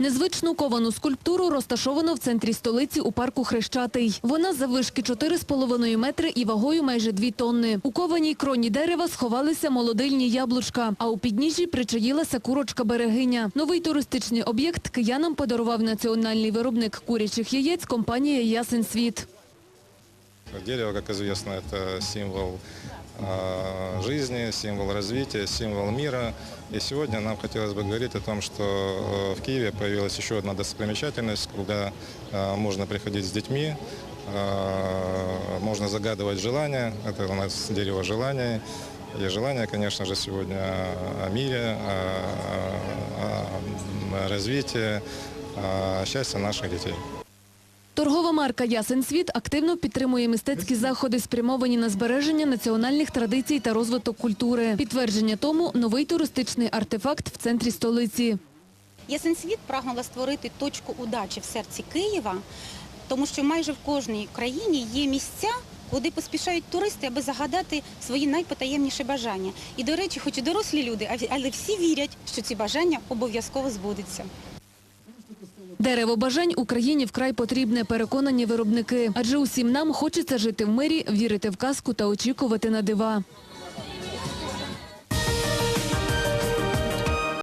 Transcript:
Незвичну ковану скульптуру розташовано в центрі столиці у парку Хрещатий. Вона заввишки 4,5 метри і вагою майже 2 тонни. У кованій кроні дерева сховалися молодильні яблучка, а у підніжжі причаїлася курочка-берегиня. Новий туристичний об'єкт киянам подарував національний виробник курячих яєць компанія «Ясен світ». Дерево, как известно, это символ жизни, символ развития, символ мира. И сегодня нам хотелось бы говорить о том, что э, в Киеве появилась еще одна достопримечательность, куда э, можно приходить с детьми, э, можно загадывать желания. Это у нас дерево желаний. И желание, конечно же, сегодня о мире, о, развитии, о счастье наших детей. Торгова марка «Ясен світ» активно підтримує мистецькі заходи, спрямовані на збереження національних традицій та розвиток культури. Підтвердження тому – новий туристичний артефакт в центрі столиці. Ясенсвіт прагнула створити точку удачі в серці Києва, тому що майже в кожній країні є місця, куди поспішають туристи, аби загадати свої найпотаємніші бажання. І, до речі, хоч і дорослі люди, але всі вірять, що ці бажання обов'язково збудуться. Дерево бажань Україні вкрай потрібне, переконані виробники. Адже усім нам хочеться жити в мирі, вірити в казку та очікувати на дива.